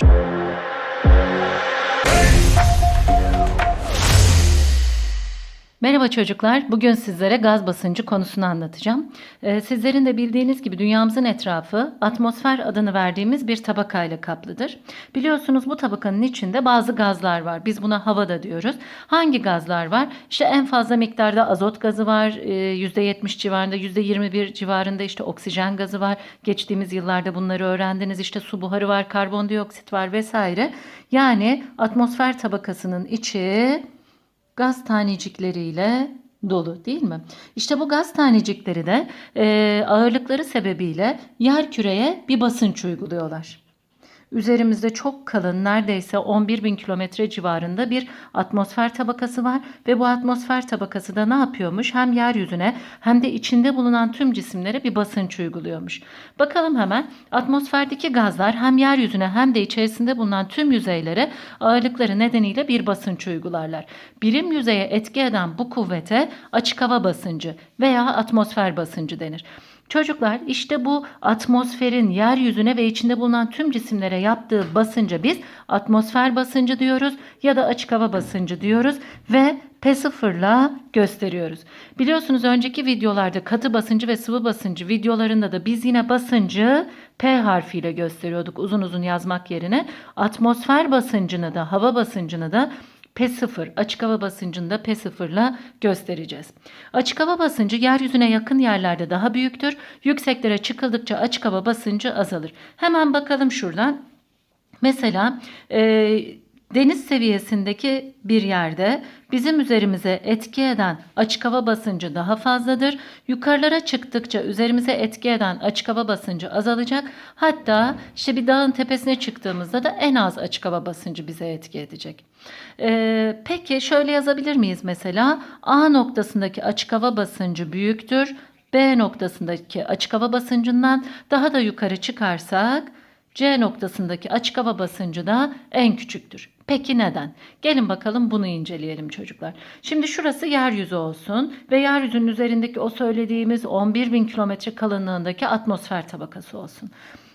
Bye. Merhaba çocuklar. Bugün sizlere gaz basıncı konusunu anlatacağım. Ee, sizlerin de bildiğiniz gibi dünyamızın etrafı atmosfer adını verdiğimiz bir tabakayla kaplıdır. Biliyorsunuz bu tabakanın içinde bazı gazlar var. Biz buna hava da diyoruz. Hangi gazlar var? İşte en fazla miktarda azot gazı var. Ee, %70 civarında, %21 civarında işte oksijen gazı var. Geçtiğimiz yıllarda bunları öğrendiniz. İşte su buharı var, karbondioksit var vesaire. Yani atmosfer tabakasının içi gaz tanecikleriyle dolu değil mi? İşte bu gaz tanecikleri de e, ağırlıkları sebebiyle yer küreye bir basınç uyguluyorlar. Üzerimizde çok kalın neredeyse 11 bin kilometre civarında bir atmosfer tabakası var ve bu atmosfer tabakası da ne yapıyormuş? Hem yeryüzüne hem de içinde bulunan tüm cisimlere bir basınç uyguluyormuş. Bakalım hemen atmosferdeki gazlar hem yeryüzüne hem de içerisinde bulunan tüm yüzeylere ağırlıkları nedeniyle bir basınç uygularlar. Birim yüzeye etki eden bu kuvvete açık hava basıncı veya atmosfer basıncı denir. Çocuklar işte bu atmosferin yeryüzüne ve içinde bulunan tüm cisimlere yaptığı basınca biz atmosfer basıncı diyoruz ya da açık hava basıncı diyoruz ve P0'la gösteriyoruz. Biliyorsunuz önceki videolarda katı basıncı ve sıvı basıncı videolarında da biz yine basıncı P harfiyle gösteriyorduk uzun uzun yazmak yerine. Atmosfer basıncını da hava basıncını da P0 açık hava basıncında P0 ile göstereceğiz. Açık hava basıncı yeryüzüne yakın yerlerde daha büyüktür. Yükseklere çıkıldıkça açık hava basıncı azalır. Hemen bakalım şuradan. Mesela e, deniz seviyesindeki bir yerde bizim üzerimize etki eden açık hava basıncı daha fazladır. Yukarılara çıktıkça üzerimize etki eden açık hava basıncı azalacak. Hatta işte bir dağın tepesine çıktığımızda da en az açık hava basıncı bize etki edecek. Ee, peki şöyle yazabilir miyiz mesela? A noktasındaki açık hava basıncı büyüktür. B noktasındaki açık hava basıncından daha da yukarı çıkarsak C noktasındaki açık hava basıncı da en küçüktür. Peki neden? Gelin bakalım bunu inceleyelim çocuklar. Şimdi şurası yeryüzü olsun ve yeryüzünün üzerindeki o söylediğimiz 11 bin kilometre kalınlığındaki atmosfer tabakası olsun.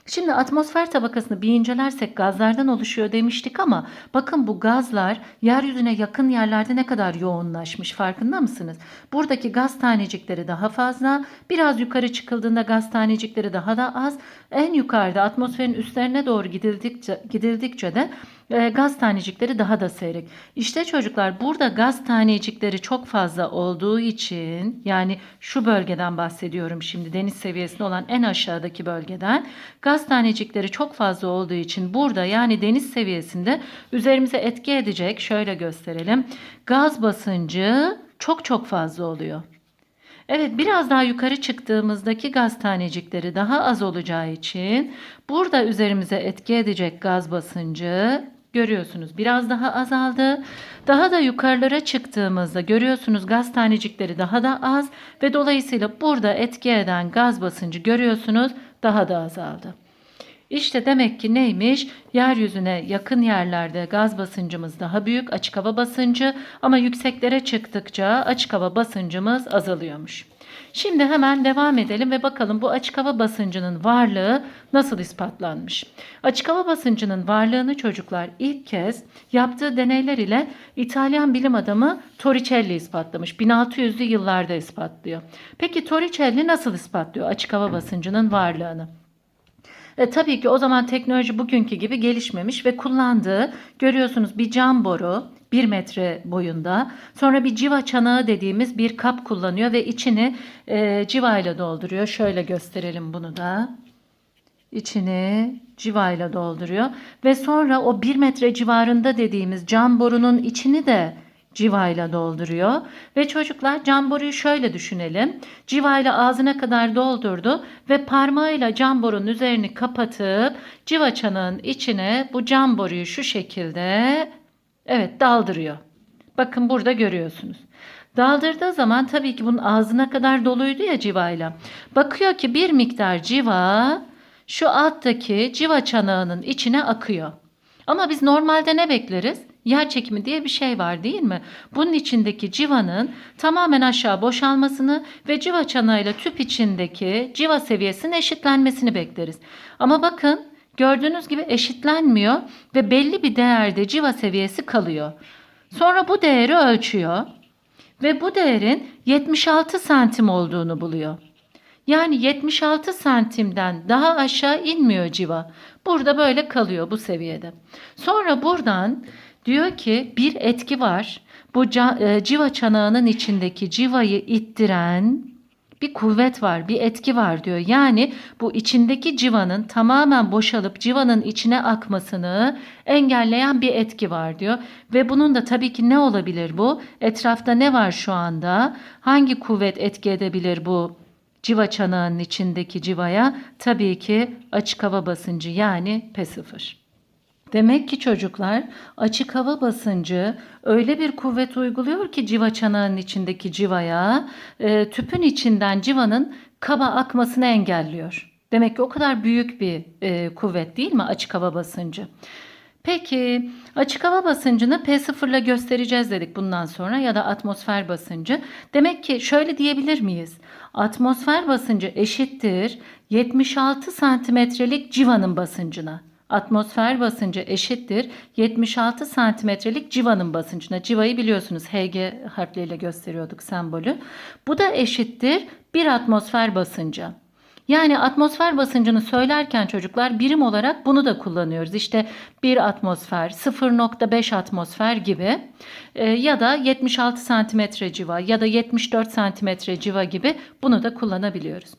Şimdi atmosfer tabakasını bir incelersek gazlardan oluşuyor demiştik ama bakın bu gazlar yeryüzüne yakın yerlerde ne kadar yoğunlaşmış farkında mısınız? Buradaki gaz tanecikleri daha fazla, biraz yukarı çıkıldığında gaz tanecikleri daha da az. En yukarıda atmosferin üstlerine doğru gidildikçe, gidildikçe de e, gaz tanecikleri daha da seyrek. İşte çocuklar burada gaz tanecikleri çok fazla olduğu için yani şu bölgeden bahsediyorum şimdi deniz seviyesinde olan en aşağıdaki bölgeden gaz tanecikleri çok fazla olduğu için burada yani deniz seviyesinde üzerimize etki edecek şöyle gösterelim. Gaz basıncı çok çok fazla oluyor. Evet biraz daha yukarı çıktığımızdaki gaz tanecikleri daha az olacağı için burada üzerimize etki edecek gaz basıncı görüyorsunuz biraz daha azaldı. Daha da yukarılara çıktığımızda görüyorsunuz gaz tanecikleri daha da az ve dolayısıyla burada etki eden gaz basıncı görüyorsunuz daha da azaldı. İşte demek ki neymiş? Yeryüzüne yakın yerlerde gaz basıncımız daha büyük, açık hava basıncı ama yükseklere çıktıkça açık hava basıncımız azalıyormuş. Şimdi hemen devam edelim ve bakalım bu açık hava basıncının varlığı nasıl ispatlanmış. Açık hava basıncının varlığını çocuklar ilk kez yaptığı deneyler ile İtalyan bilim adamı Torricelli ispatlamış. 1600'lü yıllarda ispatlıyor. Peki Torricelli nasıl ispatlıyor açık hava basıncının varlığını? E, tabii ki o zaman teknoloji bugünkü gibi gelişmemiş ve kullandığı görüyorsunuz bir cam boru 1 metre boyunda. Sonra bir civa çanağı dediğimiz bir kap kullanıyor ve içini e, civayla dolduruyor. Şöyle gösterelim bunu da. İçini civayla dolduruyor ve sonra o 1 metre civarında dediğimiz cam borunun içini de civayla dolduruyor. Ve çocuklar cam boruyu şöyle düşünelim. Civayla ağzına kadar doldurdu ve parmağıyla cam borunun üzerini kapatıp civa çanağın içine bu cam boruyu şu şekilde evet daldırıyor. Bakın burada görüyorsunuz. Daldırdığı zaman tabii ki bunun ağzına kadar doluydu ya civayla. Bakıyor ki bir miktar civa şu alttaki civa çanağının içine akıyor. Ama biz normalde ne bekleriz? Yer çekimi diye bir şey var değil mi? Bunun içindeki civanın tamamen aşağı boşalmasını ve civa çanağıyla tüp içindeki civa seviyesinin eşitlenmesini bekleriz. Ama bakın gördüğünüz gibi eşitlenmiyor ve belli bir değerde civa seviyesi kalıyor. Sonra bu değeri ölçüyor ve bu değerin 76 santim olduğunu buluyor. Yani 76 santimden daha aşağı inmiyor civa. Burada böyle kalıyor bu seviyede. Sonra buradan diyor ki bir etki var. Bu e, civa çanağının içindeki civayı ittiren bir kuvvet var, bir etki var diyor. Yani bu içindeki civanın tamamen boşalıp civanın içine akmasını engelleyen bir etki var diyor. Ve bunun da tabii ki ne olabilir bu? Etrafta ne var şu anda? Hangi kuvvet etki edebilir bu civa çanağının içindeki civaya? Tabii ki açık hava basıncı yani P0. Demek ki çocuklar açık hava basıncı öyle bir kuvvet uyguluyor ki civa çanağının içindeki civaya e, tüpün içinden civanın kaba akmasını engelliyor. Demek ki o kadar büyük bir e, kuvvet değil mi açık hava basıncı? Peki açık hava basıncını P0 ile göstereceğiz dedik bundan sonra ya da atmosfer basıncı. Demek ki şöyle diyebilir miyiz? Atmosfer basıncı eşittir 76 santimetrelik civanın basıncına. Atmosfer basıncı eşittir 76 santimetrelik civanın basıncına. Civayı biliyorsunuz Hg harfleriyle gösteriyorduk sembolü. Bu da eşittir bir atmosfer basıncı. Yani atmosfer basıncını söylerken çocuklar birim olarak bunu da kullanıyoruz. İşte 1 atmosfer, 0.5 atmosfer gibi e, ya da 76 santimetre civa ya da 74 santimetre civa gibi bunu da kullanabiliyoruz.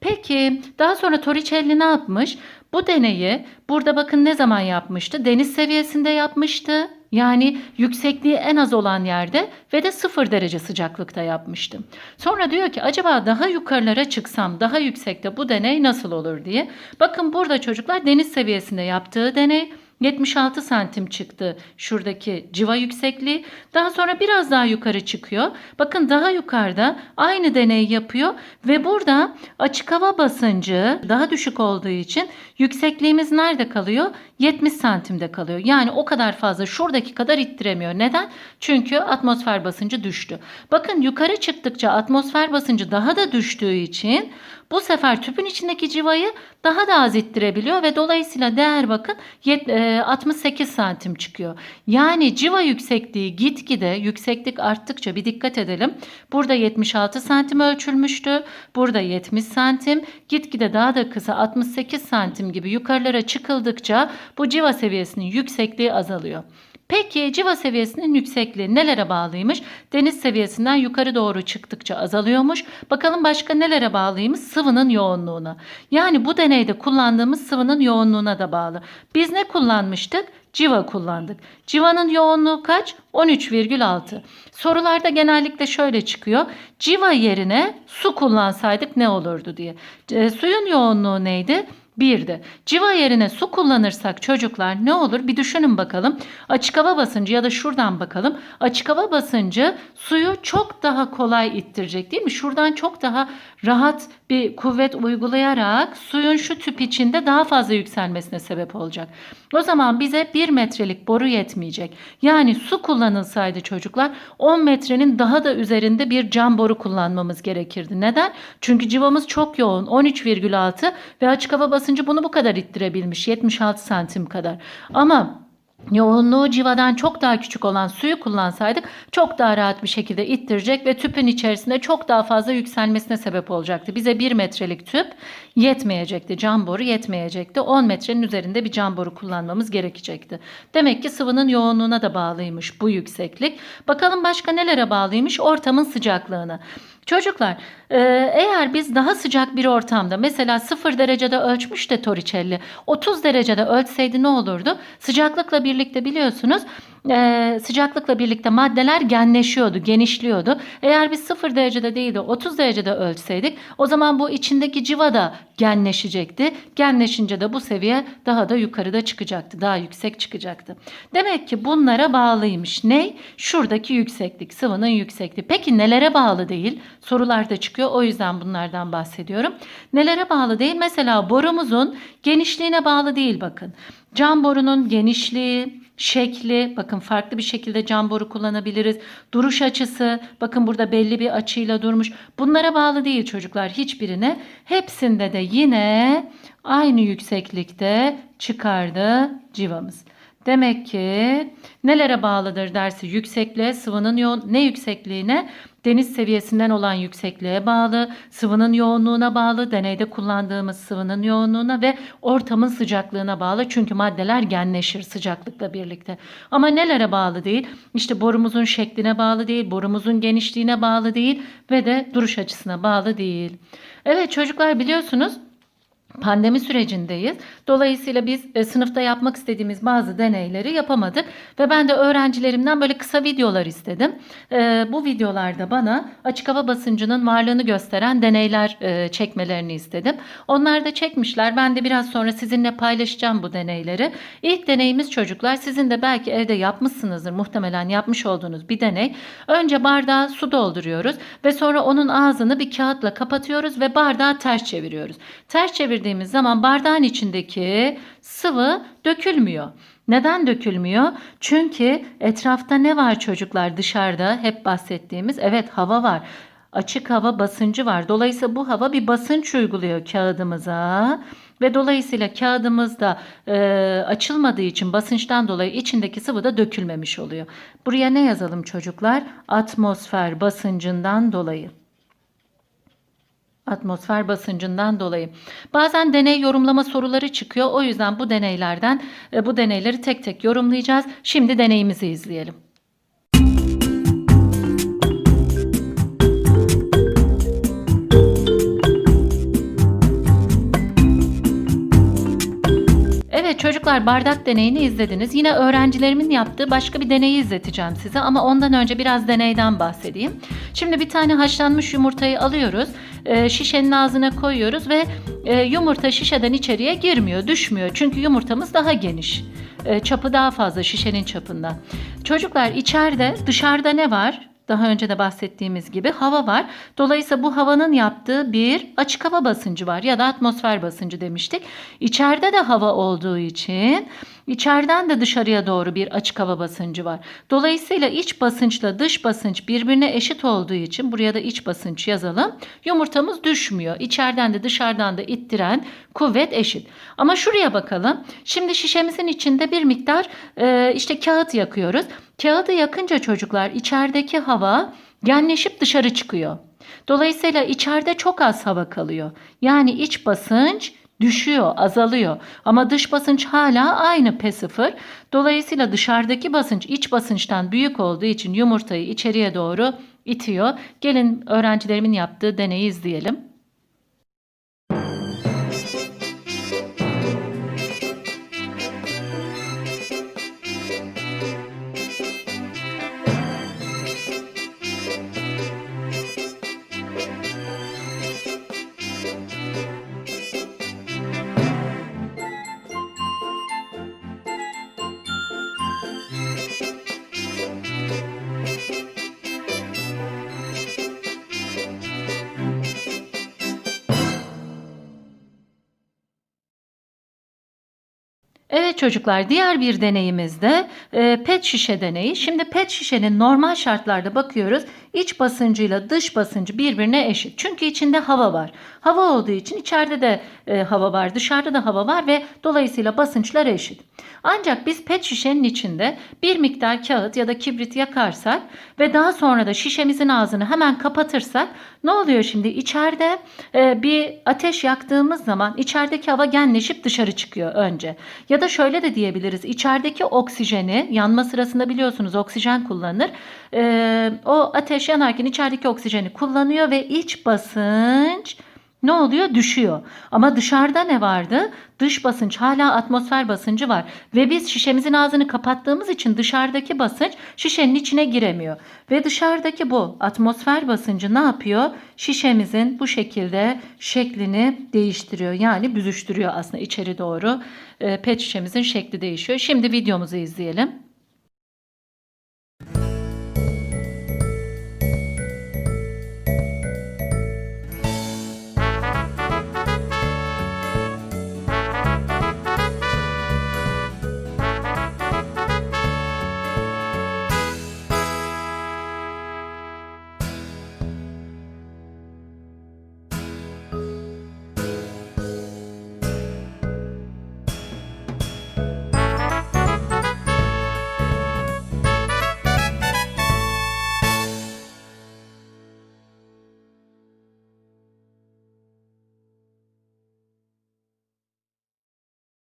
Peki daha sonra Torricelli ne yapmış? Bu deneyi burada bakın ne zaman yapmıştı? Deniz seviyesinde yapmıştı. Yani yüksekliği en az olan yerde ve de sıfır derece sıcaklıkta yapmıştım. Sonra diyor ki acaba daha yukarılara çıksam daha yüksekte bu deney nasıl olur diye. Bakın burada çocuklar deniz seviyesinde yaptığı deney 76 santim çıktı şuradaki civa yüksekliği. Daha sonra biraz daha yukarı çıkıyor. Bakın daha yukarıda aynı deneyi yapıyor ve burada açık hava basıncı daha düşük olduğu için yüksekliğimiz nerede kalıyor? 70 santimde kalıyor. Yani o kadar fazla şuradaki kadar ittiremiyor. Neden? Çünkü atmosfer basıncı düştü. Bakın yukarı çıktıkça atmosfer basıncı daha da düştüğü için bu sefer tüpün içindeki civayı daha da az ittirebiliyor ve dolayısıyla değer bakın 68 santim çıkıyor. Yani civa yüksekliği gitgide yükseklik arttıkça bir dikkat edelim. Burada 76 santim ölçülmüştü. Burada 70 santim. Gitgide daha da kısa 68 santim gibi yukarılara çıkıldıkça bu civa seviyesinin yüksekliği azalıyor. Peki civa seviyesinin yüksekliği nelere bağlıymış? Deniz seviyesinden yukarı doğru çıktıkça azalıyormuş. Bakalım başka nelere bağlıymış? Sıvının yoğunluğuna. Yani bu deneyde kullandığımız sıvının yoğunluğuna da bağlı. Biz ne kullanmıştık? Civa kullandık. Civanın yoğunluğu kaç? 13,6. Sorularda genellikle şöyle çıkıyor. Civa yerine su kullansaydık ne olurdu diye. E, suyun yoğunluğu neydi? Birdi. Civa yerine su kullanırsak çocuklar ne olur? Bir düşünün bakalım. Açık hava basıncı ya da şuradan bakalım. Açık hava basıncı suyu çok daha kolay ittirecek değil mi? Şuradan çok daha rahat bir kuvvet uygulayarak suyun şu tüp içinde daha fazla yükselmesine sebep olacak. O zaman bize 1 metrelik boru yetmeyecek. Yani su kullanılsaydı çocuklar 10 metrenin daha da üzerinde bir cam boru kullanmamız gerekirdi. Neden? Çünkü civamız çok yoğun 13,6 ve açık hava basıncı bunu bu kadar ittirebilmiş 76 santim kadar. Ama yoğunluğu civadan çok daha küçük olan suyu kullansaydık çok daha rahat bir şekilde ittirecek ve tüpün içerisinde çok daha fazla yükselmesine sebep olacaktı. Bize 1 metrelik tüp yetmeyecekti. Cam boru yetmeyecekti. 10 metrenin üzerinde bir cam boru kullanmamız gerekecekti. Demek ki sıvının yoğunluğuna da bağlıymış bu yükseklik. Bakalım başka nelere bağlıymış? Ortamın sıcaklığına. Çocuklar e, eğer biz daha sıcak bir ortamda mesela 0 derecede ölçmüş de Torricelli 30 derecede ölçseydi ne olurdu? Sıcaklıkla birlikte biliyorsunuz e, sıcaklıkla birlikte maddeler genleşiyordu, genişliyordu. Eğer biz 0 derecede değil de 30 derecede ölçseydik o zaman bu içindeki civa da genleşecekti. Genleşince de bu seviye daha da yukarıda çıkacaktı. Daha yüksek çıkacaktı. Demek ki bunlara bağlıymış. Ne? Şuradaki yükseklik, sıvının yüksekliği. Peki nelere bağlı değil? Sorularda çıkıyor. O yüzden bunlardan bahsediyorum. Nelere bağlı değil? Mesela borumuzun genişliğine bağlı değil bakın. Cam borunun genişliği, şekli, bakın farklı bir şekilde cam boru kullanabiliriz. Duruş açısı, bakın burada belli bir açıyla durmuş. Bunlara bağlı değil çocuklar hiçbirine. Hepsinde de yine aynı yükseklikte çıkardı civamız. Demek ki nelere bağlıdır dersi yüksekliğe, sıvının yoğun ne yüksekliğine? Deniz seviyesinden olan yüksekliğe bağlı, sıvının yoğunluğuna bağlı, deneyde kullandığımız sıvının yoğunluğuna ve ortamın sıcaklığına bağlı. Çünkü maddeler genleşir sıcaklıkla birlikte. Ama nelere bağlı değil? İşte borumuzun şekline bağlı değil, borumuzun genişliğine bağlı değil ve de duruş açısına bağlı değil. Evet çocuklar biliyorsunuz pandemi sürecindeyiz. Dolayısıyla biz e, sınıfta yapmak istediğimiz bazı deneyleri yapamadık ve ben de öğrencilerimden böyle kısa videolar istedim. E, bu videolarda bana açık hava basıncının varlığını gösteren deneyler e, çekmelerini istedim. Onlar da çekmişler. Ben de biraz sonra sizinle paylaşacağım bu deneyleri. İlk deneyimiz çocuklar sizin de belki evde yapmışsınızdır muhtemelen yapmış olduğunuz bir deney. Önce bardağa su dolduruyoruz ve sonra onun ağzını bir kağıtla kapatıyoruz ve bardağı ters çeviriyoruz. Ters çevirdiğimiz zaman bardağın içindeki sıvı dökülmüyor. Neden dökülmüyor? Çünkü etrafta ne var çocuklar dışarıda hep bahsettiğimiz evet hava var. Açık hava basıncı var. Dolayısıyla bu hava bir basınç uyguluyor kağıdımıza ve dolayısıyla kağıdımız da e, açılmadığı için basınçtan dolayı içindeki sıvı da dökülmemiş oluyor. Buraya ne yazalım çocuklar? Atmosfer basıncından dolayı atmosfer basıncından dolayı. Bazen deney yorumlama soruları çıkıyor. O yüzden bu deneylerden e, bu deneyleri tek tek yorumlayacağız. Şimdi deneyimizi izleyelim. Çocuklar bardak deneyini izlediniz. Yine öğrencilerimin yaptığı başka bir deneyi izleteceğim size ama ondan önce biraz deneyden bahsedeyim. Şimdi bir tane haşlanmış yumurtayı alıyoruz. E, şişenin ağzına koyuyoruz ve e, yumurta şişeden içeriye girmiyor, düşmüyor. Çünkü yumurtamız daha geniş. E, çapı daha fazla şişenin çapından. Çocuklar içeride dışarıda ne var? Daha önce de bahsettiğimiz gibi hava var. Dolayısıyla bu havanın yaptığı bir açık hava basıncı var ya da atmosfer basıncı demiştik. İçeride de hava olduğu için içeriden de dışarıya doğru bir açık hava basıncı var. Dolayısıyla iç basınçla dış basınç birbirine eşit olduğu için buraya da iç basınç yazalım. Yumurtamız düşmüyor. İçeriden de dışarıdan da ittiren kuvvet eşit. Ama şuraya bakalım. Şimdi şişemizin içinde bir miktar e, işte kağıt yakıyoruz. Kağıdı yakınca çocuklar içerideki hava genleşip dışarı çıkıyor. Dolayısıyla içeride çok az hava kalıyor. Yani iç basınç düşüyor, azalıyor. Ama dış basınç hala aynı P0. Dolayısıyla dışarıdaki basınç iç basınçtan büyük olduğu için yumurtayı içeriye doğru itiyor. Gelin öğrencilerimin yaptığı deneyi izleyelim. Çocuklar diğer bir deneyimizde e, pet şişe deneyi. Şimdi pet şişenin normal şartlarda bakıyoruz iç basıncıyla dış basıncı birbirine eşit. Çünkü içinde hava var. Hava olduğu için içeride de e, hava var dışarıda da hava var ve dolayısıyla basınçlar eşit. Ancak biz pet şişenin içinde bir miktar kağıt ya da kibrit yakarsak ve daha sonra da şişemizin ağzını hemen kapatırsak ne oluyor şimdi? İçeride e, bir ateş yaktığımız zaman içerideki hava genleşip dışarı çıkıyor önce. Ya da şöyle de diyebiliriz. İçerideki oksijeni yanma sırasında biliyorsunuz oksijen kullanılır. E, o ateş yanarken içerideki oksijeni kullanıyor ve iç basınç ne oluyor? Düşüyor. Ama dışarıda ne vardı? Dış basınç hala atmosfer basıncı var. Ve biz şişemizin ağzını kapattığımız için dışarıdaki basınç şişenin içine giremiyor. Ve dışarıdaki bu atmosfer basıncı ne yapıyor? Şişemizin bu şekilde şeklini değiştiriyor. Yani büzüştürüyor aslında içeri doğru. E, pet şişemizin şekli değişiyor. Şimdi videomuzu izleyelim.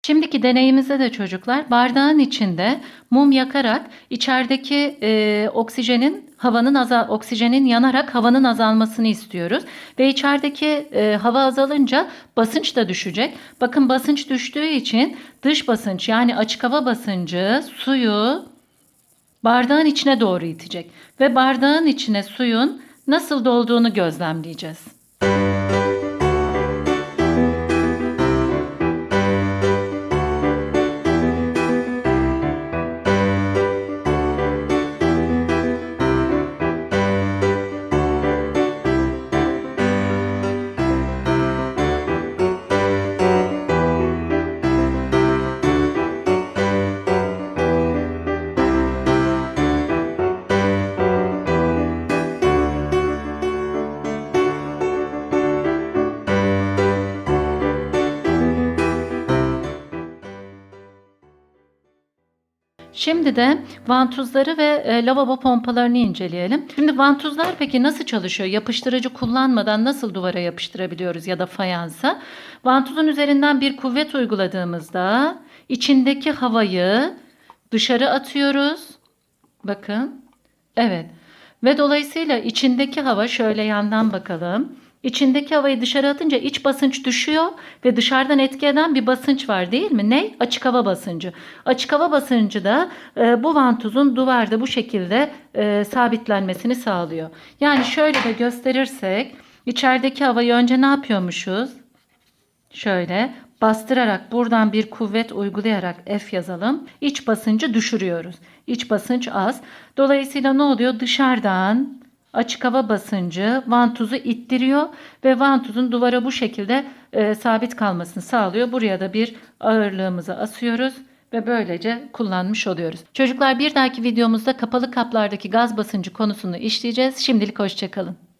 Şimdiki deneyimizde de çocuklar bardağın içinde mum yakarak içerideki e, oksijenin havanın azal oksijenin yanarak havanın azalmasını istiyoruz ve içerideki e, hava azalınca basınç da düşecek. Bakın basınç düştüğü için dış basınç yani açık hava basıncı suyu bardağın içine doğru itecek ve bardağın içine suyun nasıl dolduğunu gözlemleyeceğiz. Şimdi de vantuzları ve e, lavabo pompalarını inceleyelim. Şimdi vantuzlar peki nasıl çalışıyor? Yapıştırıcı kullanmadan nasıl duvara yapıştırabiliyoruz ya da fayansa? Vantuzun üzerinden bir kuvvet uyguladığımızda içindeki havayı dışarı atıyoruz. Bakın. Evet. Ve dolayısıyla içindeki hava şöyle yandan bakalım. İçindeki havayı dışarı atınca iç basınç düşüyor ve dışarıdan etki eden bir basınç var değil mi? Ne? Açık hava basıncı. Açık hava basıncı da e, bu vantuzun duvarda bu şekilde e, sabitlenmesini sağlıyor. Yani şöyle de gösterirsek içerideki havayı önce ne yapıyormuşuz? Şöyle bastırarak buradan bir kuvvet uygulayarak F yazalım. İç basıncı düşürüyoruz. İç basınç az. Dolayısıyla ne oluyor? Dışarıdan açık hava basıncı vantuzu ittiriyor ve vantuzun duvara bu şekilde e, sabit kalmasını sağlıyor. Buraya da bir ağırlığımızı asıyoruz ve böylece kullanmış oluyoruz. Çocuklar bir dahaki videomuzda kapalı kaplardaki gaz basıncı konusunu işleyeceğiz. Şimdilik hoşçakalın.